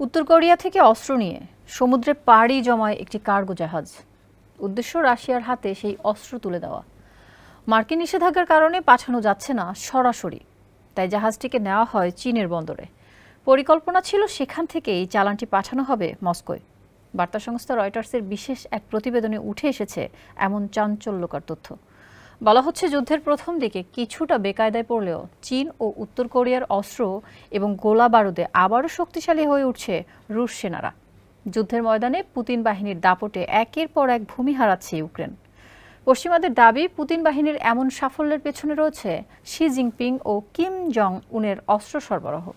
উত্তর কোরিয়া থেকে অস্ত্র নিয়ে সমুদ্রে পাড়ি জমায় একটি কার্গো জাহাজ। উদ্দেশ্য রাশিয়ার হাতে সেই অস্ত্র তুলে দেওয়া। মার্কিন নিষেধাজ্ঞার কারণে পাঠানো যাচ্ছে না সরাসরি, তাই জাহাজটিকে নেওয়া হয় চীনের বন্দরে। পরিকল্পনা ছিল সেখান থেকেই চালানটি পাঠানো হবে মস্কোয়। বার্তা সংস্থা রয়টার্সের বিশেষ এক প্রতিবেদনে উঠে এসেছে এমন চাঞ্চল্যকর তথ্য। বলা হচ্ছে যুদ্ধের প্রথম দিকে কিছুটা বেকায়দায় পড়লেও চীন ও উত্তর কোরিয়ার অস্ত্র এবং গোলা বারুদে আবারও শক্তিশালী হয়ে উঠছে রুশ সেনারা। যুদ্ধের ময়দানে পুতিন বাহিনীর দাপটে একের পর এক ভূমি হারাচ্ছে ইউক্রেন। পশ্চিমাদের দাবি, পুতিন বাহিনীর এমন সাফল্যের পেছনে রয়েছে শি জিনপিং ও কিম জং উনের অস্ত্র সরবরাহ।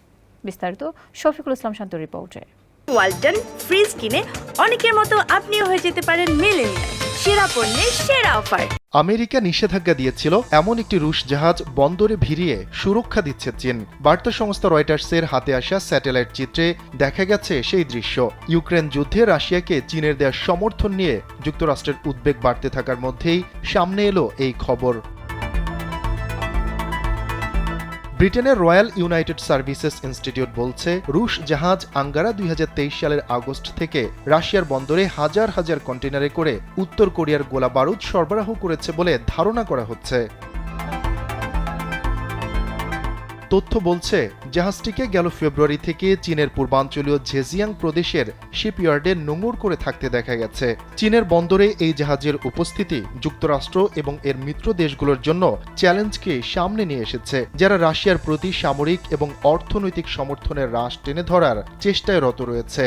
বিস্তারিত শফিকুল ইসলাম শান্ত রিপোর্টে। ওয়ালটন ফ্রিজ কিনে অনেকের মতো আপনিও হয়ে যেতে পারেন মিলেনিয়াল। সেরা পণ্যের সেরা অফার। আমেরিকা নিষেধাজ্ঞা দিয়েছিল, এমন একটি রুশ জাহাজ বন্দরে ভিড়িয়ে সুরক্ষা দিচ্ছে চীন। বার্তা সংস্থা রয়টার্সের হাতে আসা স্যাটেলাইট চিত্রে দেখা গেছে সেই দৃশ্য। ইউক্রেন যুদ্ধে রাশিয়াকে চীনের দেওয়া সমর্থন নিয়ে যুক্তরাষ্ট্রের উদ্বেগ বাড়তে থাকার মধ্যেই সামনে এলো এই খবর। ব্রিটেনের রয়্যাল ইউনাইটেড সার্ভিসেস ইনস্টিটিউট বলছে, রুশ জাহাজ আঙ্গারা দুই হাজার তেইশ সালের আগস্ট থেকে রাশিয়ার বন্দরে হাজার হাজার কন্টেনারে করে উত্তর কোরিয়ার গোলা বারুদ সরবরাহ করেছে বলে ধারণা করা হচ্ছে। তথ্য বলছে, জাহাজটিকে গেল ফেব্রুয়ারি থেকে চীনের পূর্বাঞ্চলীয় ঝেজিয়াং প্রদেশের শিপইয়ার্ডে নোঙর করে থাকতে দেখা গেছে। চীনের বন্দরে এই জাহাজের উপস্থিতি যুক্তরাষ্ট্র এবং এর মিত্র দেশগুলোর জন্য চ্যালেঞ্জকে সামনে নিয়ে এসেছে, যারা রাশিয়ার প্রতি সামরিক এবং অর্থনৈতিক সমর্থনের হ্রাস টেনে ধরার চেষ্টায় রত রয়েছে।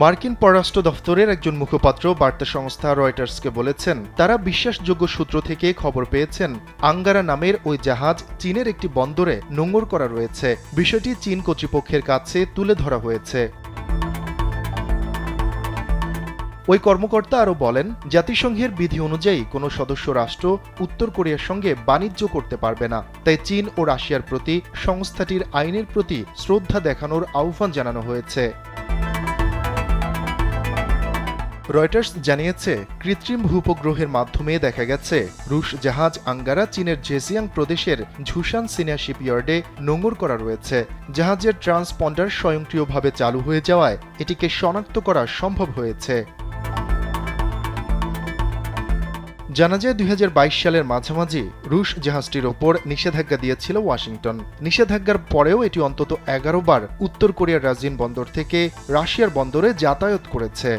মার্কিন পররাষ্ট্র দফতরের একজন মুখপাত্র বার্তা সংস্থা রয়টার্সকে বলেছেন, তারা বিশ্বাসযোগ্য সূত্র থেকে খবর পেয়েছেন, আঙ্গারা নামের ওই জাহাজ চীনের একটি বন্দরে নোঙর করা রয়েছে। বিষয়টি চীন কর্তৃপক্ষের কাছে তুলে ধরা হয়েছে। ওই কর্মকর্তা আরও বলেন, জাতিসংঘের বিধি অনুযায়ী কোনো সদস্য রাষ্ট্র উত্তর কোরিয়ার সঙ্গে বাণিজ্য করতে পারবে না। তাই চীন ও রাশিয়ার প্রতি সংস্থাটির আইনের প্রতি শ্রদ্ধা দেখানোর আহ্বান জানানো হয়েছে। রয়টার্স জানিয়েছে, কৃত্রিম ভূপগ্রহের মাধ্যমে দেখা গেছে, রুশ জাহাজ আঙ্গারা চীনের জেজিয়াং প্রদেশের ঝুসান সিনিয়া শিপইয়ার্ডে নোঙর করা রয়েছে। জাহাজের ট্রান্সপন্ডার স্বয়ংক্রিয়ভাবে চালু হয়ে যাওয়ায় এটিকে শনাক্ত করা সম্ভব হয়েছে। জানা যায়, দুই হাজার বাইশ সালের মাঝামাঝি রুশ জাহাজটির ওপর নিষেধাজ্ঞা দিয়েছিল ওয়াশিংটন। নিষেধাজ্ঞার পরেও এটি অন্তত এগারো বার উত্তর কোরিয়ার রাজিন বন্দর থেকে রাশিয়ার বন্দরে যাতায়াত করেছে।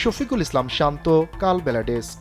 শফিকুল ইসলাম শান্ত কালবেলা ডেস্ক।